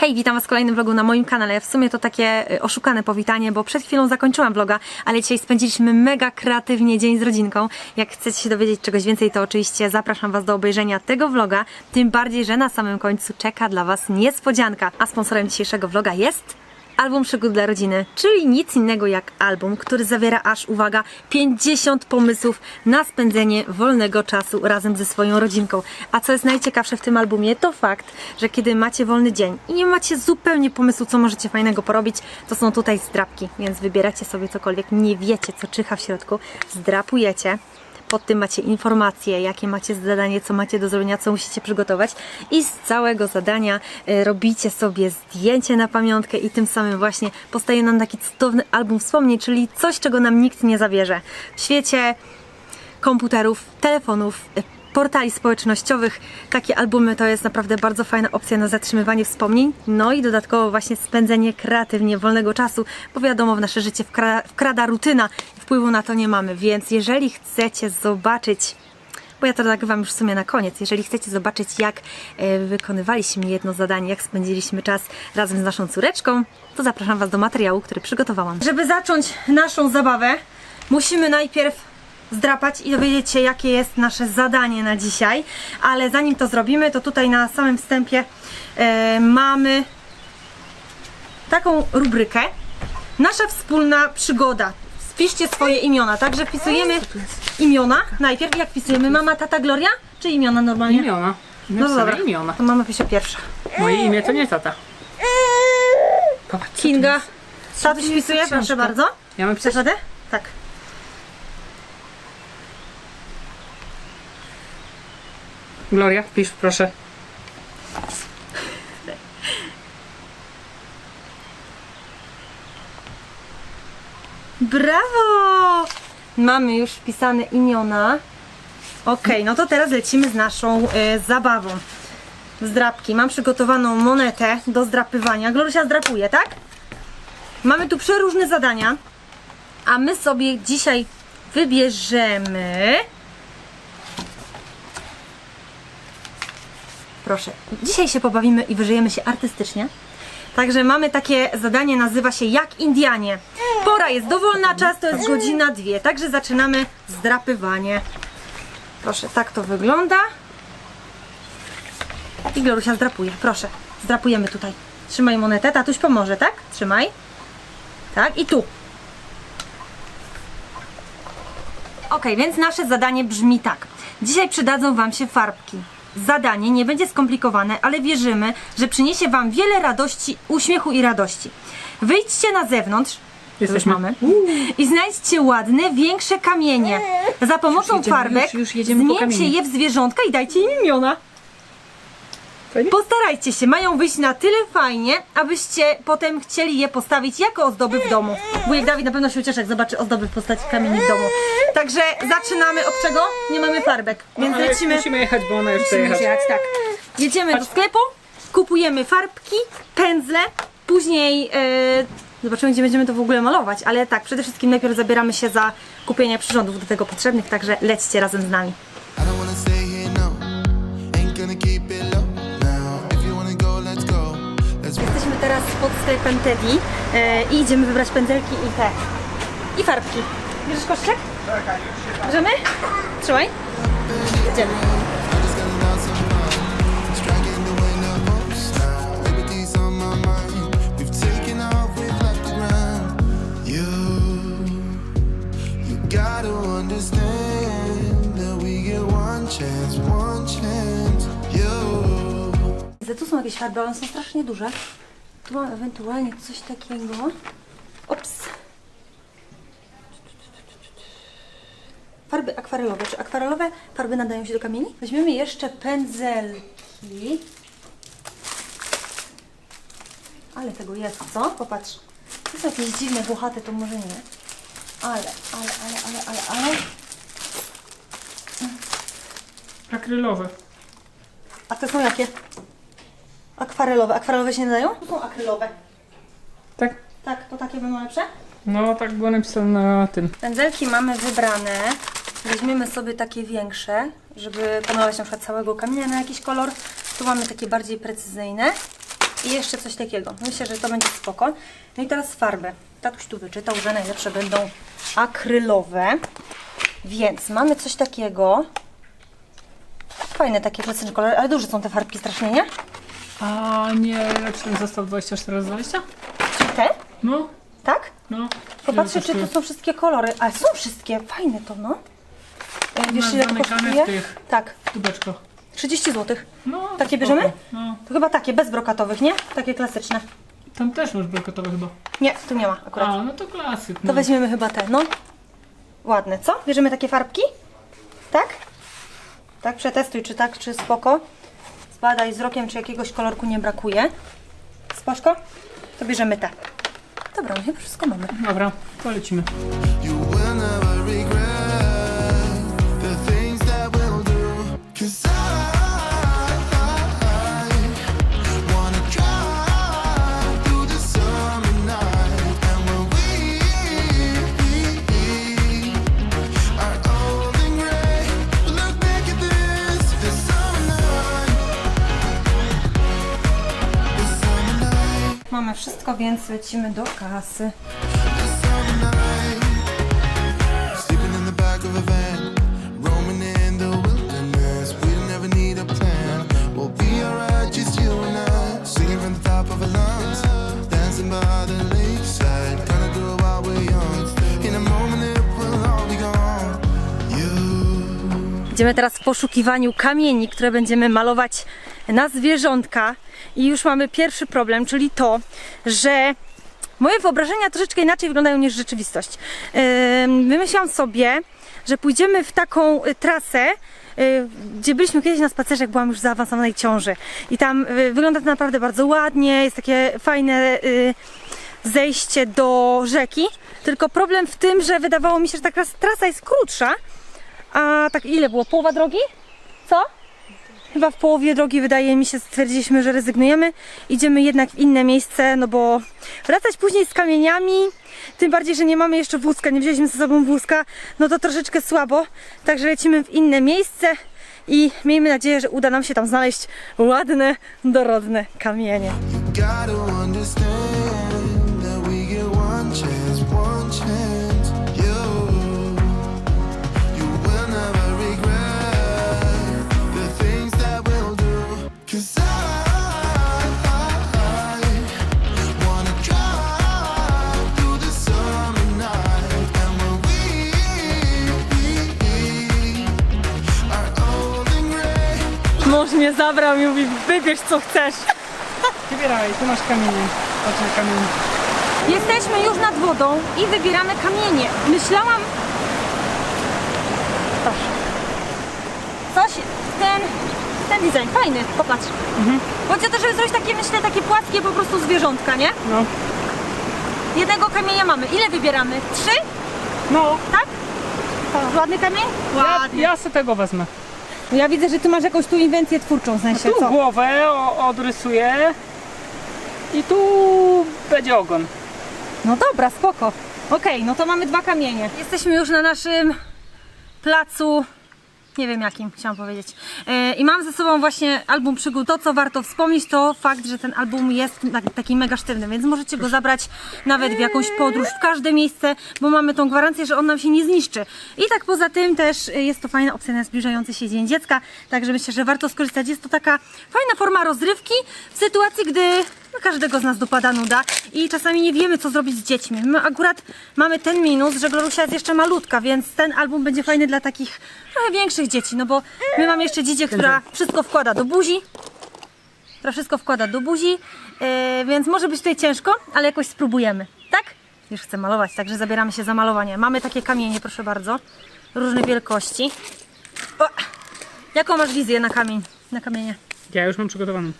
Hej, witam Was w kolejnym vlogu na moim kanale. W sumie to takie y, oszukane powitanie, bo przed chwilą zakończyłam vloga, ale dzisiaj spędziliśmy mega kreatywnie dzień z rodzinką. Jak chcecie się dowiedzieć czegoś więcej, to oczywiście zapraszam Was do obejrzenia tego vloga. Tym bardziej, że na samym końcu czeka dla Was niespodzianka. A sponsorem dzisiejszego vloga jest album przygód dla rodziny, czyli nic innego jak album, który zawiera aż, uwaga, 50 pomysłów na spędzenie wolnego czasu razem ze swoją rodzinką. A co jest najciekawsze w tym albumie, to fakt, że kiedy macie wolny dzień i nie macie zupełnie pomysłu, co możecie fajnego porobić, to są tutaj zdrapki, więc wybieracie sobie cokolwiek, nie wiecie, co czyha w środku, zdrapujecie. Pod tym macie informacje, jakie macie zadanie, co macie do zrobienia, co musicie przygotować. I z całego zadania e, robicie sobie zdjęcie na pamiątkę i tym samym właśnie powstaje nam taki cudowny album wspomnień, czyli coś, czego nam nikt nie zabierze. W świecie komputerów, telefonów, e, portali społecznościowych. Takie albumy to jest naprawdę bardzo fajna opcja na zatrzymywanie wspomnień, no i dodatkowo właśnie spędzenie kreatywnie wolnego czasu, bo wiadomo, w nasze życie wkra- wkrada rutyna wpływu na to nie mamy, więc jeżeli chcecie zobaczyć bo ja to nagrywam już w sumie na koniec. Jeżeli chcecie zobaczyć, jak e, wykonywaliśmy jedno zadanie, jak spędziliśmy czas razem z naszą córeczką, to zapraszam Was do materiału, który przygotowałam. Żeby zacząć naszą zabawę, musimy najpierw zdrapać i dowiedzieć się, jakie jest nasze zadanie na dzisiaj. Ale zanim to zrobimy, to tutaj na samym wstępie e, mamy taką rubrykę. Nasza wspólna przygoda. Wpiszcie swoje imiona. Także wpisujemy imiona. Najpierw jak wpisujemy? Mama, tata, Gloria? Czy imiona normalnie? Imiona. No dobra. imiona. To mama pisze pierwsza. Moje imię to nie tata. Popatrz, co tu Kinga. jest. Tatuś wpisuje, proszę bardzo. Ja mam Chcesz pisać? radę? Tak. Gloria, pisz proszę. Brawo! Mamy już wpisane imiona. Okej, no to teraz lecimy z naszą e, zabawą. Zdrapki. Mam przygotowaną monetę do zdrapywania. Glorusia zdrapuje, tak? Mamy tu przeróżne zadania, a my sobie dzisiaj wybierzemy. Proszę, dzisiaj się pobawimy i wyżyjemy się artystycznie. Także mamy takie zadanie, nazywa się Jak Indianie. Pora jest dowolna, czas to jest godzina dwie, także zaczynamy zdrapywanie. Proszę, tak to wygląda. I Glorusia zdrapuje, proszę. Zdrapujemy tutaj. Trzymaj monetę, tatuś pomoże, tak? Trzymaj. Tak, i tu. Ok, więc nasze zadanie brzmi tak. Dzisiaj przydadzą Wam się farbki. Zadanie nie będzie skomplikowane, ale wierzymy, że przyniesie Wam wiele radości, uśmiechu i radości. Wyjdźcie na zewnątrz. Jesteśmy. mamy. I znajdźcie ładne, większe kamienie. Za pomocą Już farbek już- już jedziemy po zmieńcie kamienie. je w zwierzątka i dajcie im imiona. Fajnie? Postarajcie się, mają wyjść na tyle fajnie, abyście potem chcieli je postawić jako ozdoby w domu. Wujek Dawid na pewno się ucieszy, jak zobaczy ozdoby w postaci kamieni w domu. Także zaczynamy od czego? Nie mamy farbek, więc Ale lecimy. Musimy jechać, bo ona już chce jechać. jechać, tak. Jedziemy do sklepu, kupujemy farbki, pędzle, później e, zobaczymy, gdzie będziemy to w ogóle malować, ale tak, przede wszystkim najpierw zabieramy się za kupienie przyrządów do tego potrzebnych, także lećcie razem z nami. I don't wanna stay here, teraz pod sklepem Teddy e, i idziemy wybrać pędzelki i te. I farbki. Bierzesz koszyczek? Tak, Bierzemy? Trzymaj. Idziemy. Tu są jakieś farby, one są strasznie duże. Tu mam ewentualnie coś takiego. Ops. Farby akwarelowe. Czy akwarelowe farby nadają się do kamieni? Weźmiemy jeszcze pędzelki. Ale tego jest, co? Popatrz. To są jakieś dziwne, włochate, to może nie. Ale, ale, ale, ale, ale, ale. Akrylowe. A te są jakie? Akwarelowe. Akwarelowe się nadają? To są akrylowe. Tak? Tak, to takie będą lepsze? No tak było napisane na tym. Pędzelki mamy wybrane. Weźmiemy sobie takie większe, żeby pomalować na przykład całego kamienia na jakiś kolor. Tu mamy takie bardziej precyzyjne. I jeszcze coś takiego. Myślę, że to będzie spoko. No i teraz farby. Tatuś tu wyczytał, że najlepsze będą akrylowe. Więc mamy coś takiego. Fajne takie klasyczne kolory, ale duże są te farbki strasznie, nie? A nie ten zestaw 24 z 20? Czyli te? No, Tak? no. Popatrzcie, Ile czy tu kosztuje? są wszystkie kolory. Ale są wszystkie, fajne to, no. E, Wiesz, ile to zamykane kosztuje? w tych. Tak, Kubeczko. 30 zł. No, Takie spoko. bierzemy? No. To chyba takie, bez brokatowych, nie? Takie klasyczne. Tam też masz brokatowe chyba. Nie, tu nie ma akurat. A, no to klasyk. To No. weźmiemy chyba te, no. Ładne, co? Bierzemy takie farbki? Tak? Tak, przetestuj, czy tak, czy spoko. Zbadaj wzrokiem, czy jakiegoś kolorku nie brakuje. Spoczko? To bierzemy te. Dobra, chyba wszystko mamy. Dobra, to lecimy. You will never regret all be gone. You. Idziemy teraz w poszukiwaniu kamieni, które będziemy malować na zwierzątka. I już mamy pierwszy problem, czyli to, że moje wyobrażenia troszeczkę inaczej wyglądają niż rzeczywistość. Ym, Wymyśliłam sobie, że pójdziemy w taką y, trasę, y, gdzie byliśmy kiedyś na spacerze, jak byłam już w zaawansowanej ciąży. I tam y, wygląda to naprawdę bardzo ładnie, jest takie fajne zejście do rzeki. Tylko problem w tym, że wydawało mi się, że ta trasa jest krótsza, a tak ile było? Połowa drogi? Co? Chyba w połowie drogi wydaje mi się, stwierdziliśmy, że rezygnujemy. Idziemy jednak w inne miejsce, no bo wracać później z kamieniami, tym bardziej, że nie mamy jeszcze wózka, nie wzięliśmy ze sobą wózka, no to troszeczkę słabo. Także lecimy w inne miejsce i miejmy nadzieję, że uda nam się tam znaleźć ładne, dorodne kamienie. One chance, one chance. Mąż mnie zabrał i mówi, wybierz co chcesz. Wybieraj, tu masz kamienie. Patrz na kamienie. Jesteśmy już nad wodą i wybieramy kamienie. Myślałam. Proszę. Coś, ten, ten design fajny, popatrz. Chodzi o to, żeby zrobić takie, myślę, takie płaskie po prostu zwierzątka, nie? No. Jednego kamienia mamy. Ile wybieramy? Trzy? No, Tak? Ładny kamień? ja, ja sobie tego wezmę. Ja widzę, że ty masz jakąś tu inwencję twórczą, w sensie Tu głowę o, odrysuję. I tu będzie ogon. No dobra, spoko. Okej, no to mamy dwa kamienie. Jesteśmy już na naszym placu. Nie wiem jakim, chciałam powiedzieć. E, I mam ze sobą właśnie album przygód. To, co warto wspomnieć, to fakt, że ten album jest tak- taki mega sztywny, więc możecie go zabrać nawet w jakąś podróż, w każde miejsce, bo mamy tą gwarancję, że on nam się nie zniszczy. I tak poza tym też e, jest to fajna opcja na zbliżający się Dzień Dziecka, także myślę, że warto skorzystać. Jest to taka fajna forma rozrywki w sytuacji, gdy każdego z nas dopada nuda i czasami nie wiemy, co zrobić z dziećmi. My akurat mamy ten minus, że Glorusia jest jeszcze malutka, więc ten album będzie fajny dla takich trochę większych dzieci, no bo my mamy jeszcze dzidzię, która wszystko wkłada do buzi, która wszystko wkłada do buzi, yy, więc może być tutaj ciężko, ale jakoś spróbujemy, tak? Już chcę malować, także zabieramy się za malowanie. Mamy takie kamienie, proszę bardzo, różnej wielkości. O! Jaką masz wizję na kamień, na kamienie? Ja już mam przygotowaną.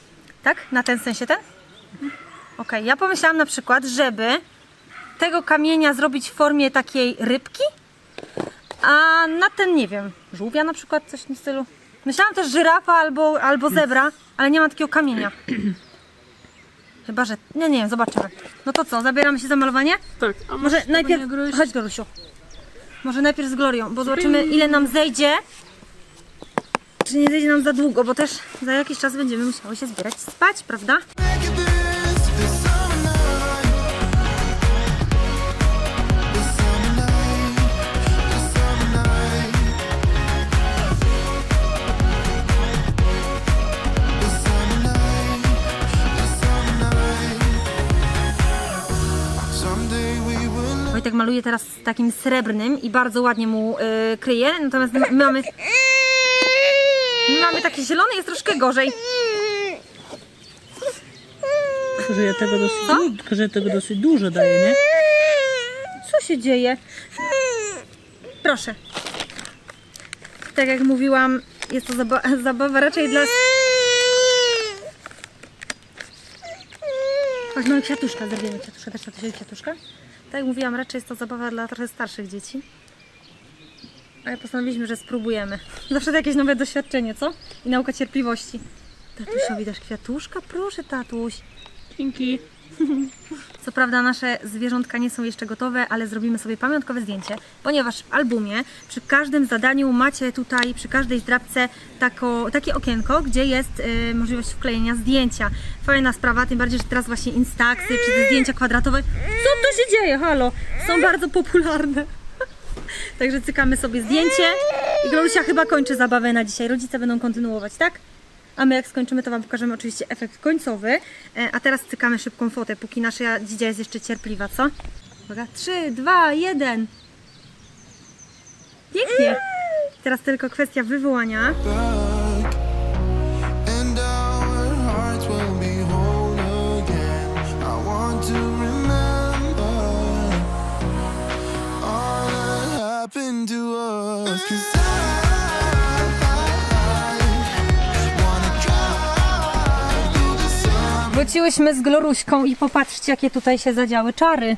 Tak? Na ten sensie ten? Okej, ja pomyślałam na przykład, żeby tego kamienia zrobić w formie takiej rybki, a na ten, nie wiem, żółwia na przykład, coś w tym stylu. Myślałam też żyrafa albo, albo zebra, ale nie ma takiego kamienia. Chyba, że... Nie, nie wiem, zobaczymy. No to co, zabieramy się za malowanie? Tak, a Może najpierw... Chodź, Gorusiu. Może najpierw z Glorią, bo zobaczymy ile nam zejdzie. Czy nie zejdzie nam za długo, bo też za jakiś czas będziemy musiały się zbierać spać, prawda? Wojtek maluje teraz takim srebrnym i bardzo ładnie mu y, kryje, natomiast my mamy... My mamy takie zielone, jest troszkę gorzej. Tylko, że ja tego dosyć, du- tylko, że ja tego dosyć dużo daję, nie? Co się dzieje? Proszę. Tak jak mówiłam, jest to zaba zabawa raczej dla... Chodź, mamy kwiatuszka, zrobimy kwiatuszka. Też tatusiowi kwiatuszka? Tak jak mówiłam, raczej jest to zabawa dla trochę starszych dzieci. Ale postanowiliśmy, że spróbujemy. Zawsze to jakieś nowe doświadczenie, co? I nauka cierpliwości. Tatusiowi dasz kwiatuszka? Proszę, tatuś. Dzięki. Co prawda nasze zwierzątka nie są jeszcze gotowe, ale zrobimy sobie pamiątkowe zdjęcie, ponieważ w albumie przy każdym zadaniu macie tutaj, przy każdej zdrabce tako, takie okienko, gdzie jest y, możliwość wklejenia zdjęcia. Fajna sprawa, tym bardziej, że teraz właśnie instaxy czy te zdjęcia kwadratowe. Co tu się dzieje? Halo? Są bardzo popularne. Także cykamy sobie zdjęcie i Glolusia chyba kończy zabawę na dzisiaj. Rodzice będą kontynuować, tak? A my jak skończymy, to Wam pokażemy oczywiście efekt końcowy. E, A teraz cykamy szybką fotę, póki nasza dzidzia jest jeszcze cierpliwa, co? Uwaga, 3, 2, 1. Pięknie. Teraz tylko kwestia wywołania. Wróciłyśmy z Gloruśką i popatrzcie, jakie tutaj się zadziały czary.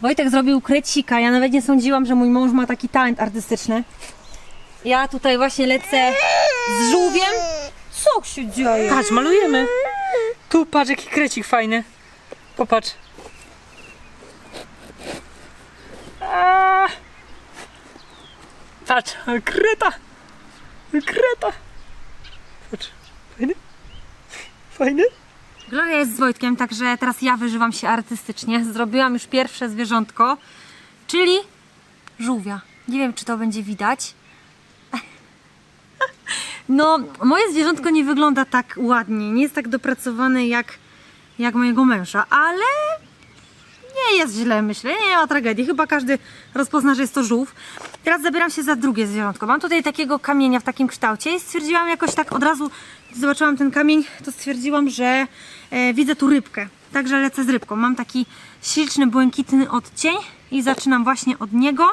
Wojtek zrobił krecika. Ja nawet nie sądziłam, że mój mąż ma taki talent artystyczny. Ja tutaj właśnie lecę z żółwiem. Co się dzieje? Patrz, malujemy. Tu patrz, jaki krecik fajny. Popatrz. Patrz, kreta. Kreta. Patrz? Fajny? Gloria jest z Wojtkiem, także teraz ja wyżywam się artystycznie. Zrobiłam już pierwsze zwierzątko, czyli żółwia. Nie wiem, czy to będzie widać. No, moje zwierzątko nie wygląda tak ładnie, nie jest tak dopracowane jak, jak mojego męża, ale nie jest źle, myślę, nie ma tragedii. Chyba każdy rozpozna, że jest to żółw. Teraz zabieram się za drugie zwierzątko. Mam tutaj takiego kamienia w takim kształcie i stwierdziłam jakoś tak od razu, zobaczyłam ten kamień, to stwierdziłam, że e, widzę tu rybkę. Także lecę z rybką. Mam taki śliczny, błękitny odcień i zaczynam właśnie od niego.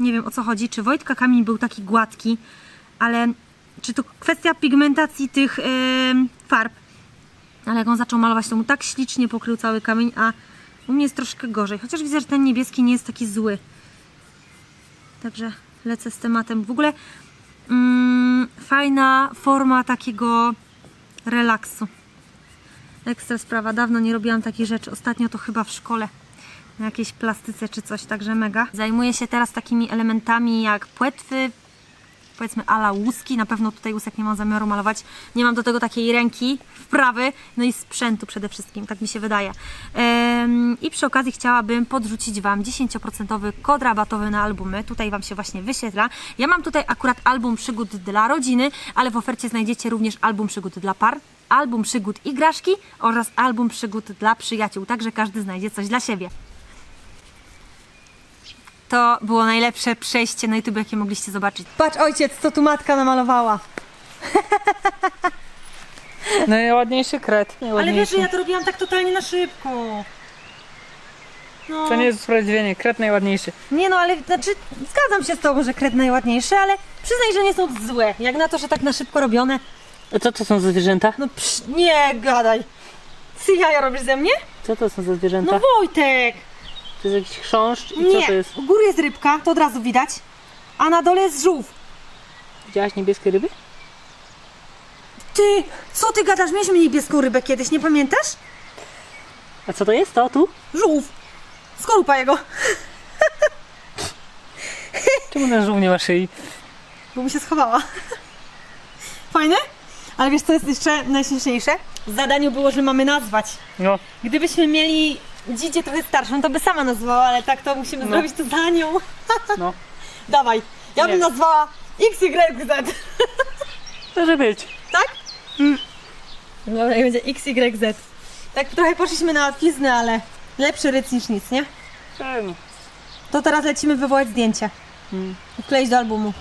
Nie wiem o co chodzi, czy Wojtka kamień był taki gładki, ale czy to kwestia pigmentacji tych farb. Ale jak on zaczął malować, to mu tak ślicznie pokrył cały kamień, a u mnie jest troszkę gorzej. Chociaż widzę, że ten niebieski nie jest taki zły. Także lecę z tematem. W ogóle mm, fajna forma takiego relaksu. Ekstra sprawa. Dawno nie robiłam takich rzeczy. Ostatnio to chyba w szkole. Na jakiejś plastyce czy coś, także mega. Zajmuję się teraz takimi elementami jak płetwy, powiedzmy ala łuski. Na pewno tutaj łusek nie mam zamiaru malować. Nie mam do tego takiej ręki wprawy, no i sprzętu przede wszystkim, tak mi się wydaje. I przy okazji chciałabym podrzucić Wam 10% kod rabatowy na albumy. Tutaj Wam się właśnie wyświetla. Ja mam tutaj akurat album przygód dla rodziny, ale w ofercie znajdziecie również album przygód dla par, album przygód i graszki oraz album przygód dla przyjaciół. Także każdy znajdzie coś dla siebie. To było najlepsze przejście na YouTube, jakie mogliście zobaczyć. Patrz ojciec, co tu matka namalowała. Najładniejszy kret. Ale wiesz, że ja to robiłam tak totalnie na szybko. No, To nie jest usprawiedliwienie, kret najładniejszy. nie no, ale znaczy zgadzam się z tobą, że kred najładniejszy, ale przyznaj, że nie są złe. Jak na to, że tak na szybko robione. A co to są za zwierzęta? No psz, nie gadaj. Ty jaja robisz ze mnie? Co to są za zwierzęta? No Wojtek! To jest jakiś chrząszcz i Nie, co to jest? u góry jest rybka, to od razu widać. A na dole jest żółw. Widziałaś niebieskie ryby? Ty, co ty gadasz? Mieliśmy niebieską rybę kiedyś, nie pamiętasz? A co to jest? To tu? Żółw. Skorupa jego. Czemu ten żółw nie ma szyi? bo mi się schowała. Fajne? Ale wiesz co jest jeszcze najśmieszniejsze? w zadaniu było, że mamy nazwać. No, Gdybyśmy mieli dziecię trochę starszą, to by sama nazwała, ale tak to musimy No. zrobić to za nią. no. Dawaj, ja bym Nie. nazwała XYZ. Może być. Tak? Dobra, i będzie XYZ. Tak trochę poszliśmy na łatwiznę, ale lepszy ryc niż nic, nie? E, no. To teraz lecimy wywołać zdjęcie. Mm. I wkleić do albumu.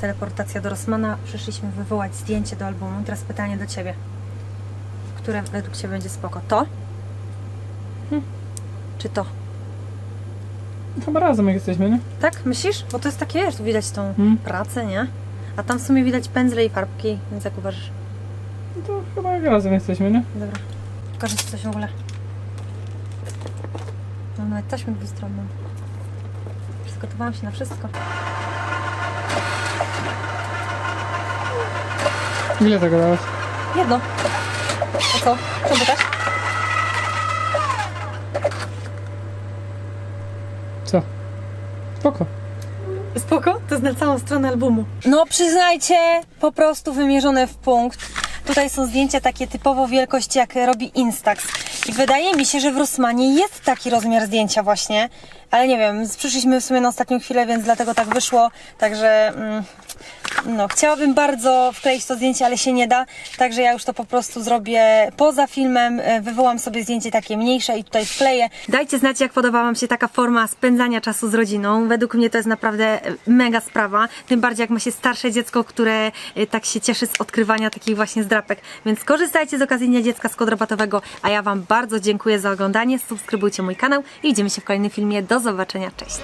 Teleportacja do Rosmana. Przyszliśmy wywołać zdjęcie do albumu. Teraz pytanie do Ciebie. Które według Ciebie będzie spoko? To? Hm. Czy to? Chyba razem jak jesteśmy, nie? Tak? Myślisz? Bo to jest takie, wiesz, tu widać tą Mm. pracę, nie? A tam w sumie widać pędzle i farbki, więc jak uważasz? No to chyba jak razem jesteśmy, nie? Dobra. Pokażę Ci coś w ogóle. Mam nawet taśmę dwustronną. Przygotowałam się na wszystko. Ile tego dałaś? Jedno. A co? Co pytasz? Co? Spoko. Spoko? To jest na całą stronę albumu. No przyznajcie, po prostu wymierzone w punkt. Tutaj są zdjęcia takie typowo wielkości, jak robi Instax. I wydaje mi się, że w Rossmanie jest taki rozmiar zdjęcia właśnie. Ale nie wiem, przyszliśmy w sumie na ostatnią chwilę, więc dlatego tak wyszło. Także mm, no, chciałabym bardzo wkleić to zdjęcie, ale się nie da. Także ja już to po prostu zrobię poza filmem. e, Wywołam sobie zdjęcie takie mniejsze i tutaj wkleję. Dajcie znać, jak podoba Wam się taka forma spędzania czasu z rodziną. Według mnie to jest naprawdę e, mega sprawa. Tym bardziej, jak ma się starsze dziecko, które e, tak się cieszy z odkrywania takich właśnie zdrapek. Więc korzystajcie z okazji Dnia Dziecka z kodu rabatowego. A ja Wam bardzo dziękuję za oglądanie. Subskrybujcie mój kanał i widzimy się w kolejnym filmie. Do zobaczenia. Cześć!